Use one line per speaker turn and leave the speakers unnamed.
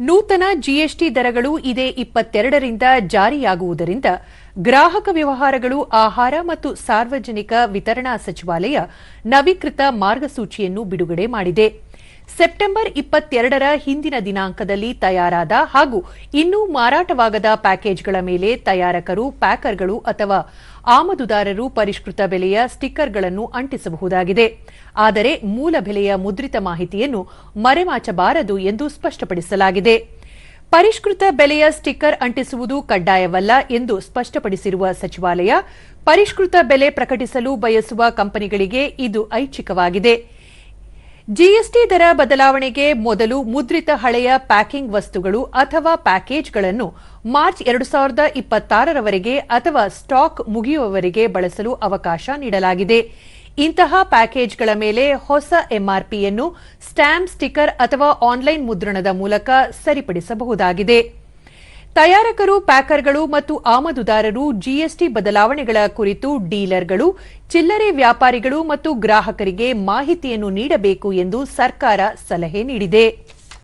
ನೂತನ ಜಿಎಸ್ಟಿ ದರಗಳು ಇದೇ ಇಪ್ಪತ್ತೆರಡರಿಂದ ಜಾರಿಯಾಗುವುದರಿಂದ ಗ್ರಾಹಕ ವ್ಯವಹಾರಗಳು, ಆಹಾರ ಮತ್ತು ಸಾರ್ವಜನಿಕ ವಿತರಣಾ ಸಚಿವಾಲಯ ನವೀಕೃತ ಮಾರ್ಗಸೂಚಿಯನ್ನು ಬಿಡುಗಡೆ ಮಾಡಿದೆ. ಸೆಪ್ಟೆಂಬರ್ ಇಪ್ಪತ್ತೆರಡರ ಹಿಂದಿನ ದಿನಾಂಕದಲ್ಲಿ ತಯಾರಾದ ಹಾಗೂ ಇನ್ನೂ ಮಾರಾಟವಾಗದ ಪ್ಯಾಕೇಜ್ಗಳ ಮೇಲೆ ತಯಾರಕರು, ಪ್ಯಾಕರ್ಗಳು ಅಥವಾ ಆಮದುದಾರರು ಪರಿಷ್ಕೃತ ಬೆಲೆಯ ಸ್ಟಿಕ್ಕರ್ಗಳನ್ನು ಅಂಟಿಸಬಹುದಾಗಿದೆ. ಆದರೆ ಮೂಲ ಬೆಲೆಯ ಮುದ್ರಿತ ಮಾಹಿತಿಯನ್ನು ಮರೆಮಾಚಬಾರದು ಎಂದು ಸ್ಪಷ್ಟಪಡಿಸಲಾಗಿದೆ. ಪರಿಷ್ಕೃತ ಬೆಲೆಯ ಸ್ಟಿಕ್ಕರ್ ಅಂಟಿಸುವುದು ಕಡ್ಡಾಯವಲ್ಲ ಎಂದು ಸ್ಪಷ್ಟಪಡಿಸಿರುವ ಸಚಿವಾಲಯ, ಪರಿಷ್ಕೃತ ಬೆಲೆ ಪ್ರಕಟಿಸಲು ಬಯಸುವ ಕಂಪನಿಗಳಿಗೆ ಇದು ಐಚ್ಛಿಕವಾಗಿದೆ. ಜಿಎಸ್ಟಿ ದರ ಬದಲಾವಣೆಗೆ ಮೊದಲು ಮುದ್ರಿತ ಹಳೆಯ ಪ್ಯಾಕಿಂಗ್ ವಸ್ತುಗಳು ಅಥವಾ ಪ್ಯಾಕೇಜ್ಗಳನ್ನು ಮಾರ್ಚ್ ಎರಡು ಸಾವಿರದ ಇಪ್ಪತ್ತಾರರವರೆಗೆ ಅಥವಾ ಸ್ಟಾಕ್ ಮುಗಿಯುವವರೆಗೆ ಬಳಸಲು ಅವಕಾಶ ನೀಡಲಾಗಿದೆ. ಇಂತಹ ಪ್ಯಾಕೇಜ್ಗಳ ಮೇಲೆ ಹೊಸ ಎಂಆರ್ಪಿಯನ್ನು ಸ್ಟ್ಯಾಂಪ್ ಸ್ಟಿಕ್ಕರ್ ಅಥವಾ ಆನ್ಲೈನ್ ಮುದ್ರಣದ ಮೂಲಕ ಸರಿಪಡಿಸಬಹುದಾಗಿದೆ. ತಯಾರಕರು, ಪ್ಯಾಕರ್ಗಳು ಮತ್ತು ಆಮದುದಾರರು ಜಿಎಸ್ಟಿ ಬದಲಾವಣೆಗಳ ಕುರಿತು ಡೀಲರ್ಗಳು, ಚಿಲ್ಲರೆ ವ್ಯಾಪಾರಿಗಳು ಮತ್ತು ಗ್ರಾಹಕರಿಗೆ ಮಾಹಿತಿಯನ್ನು ನೀಡಬೇಕು ಎಂದು ಸರ್ಕಾರ ಸಲಹೆ ನೀಡಿದೆ.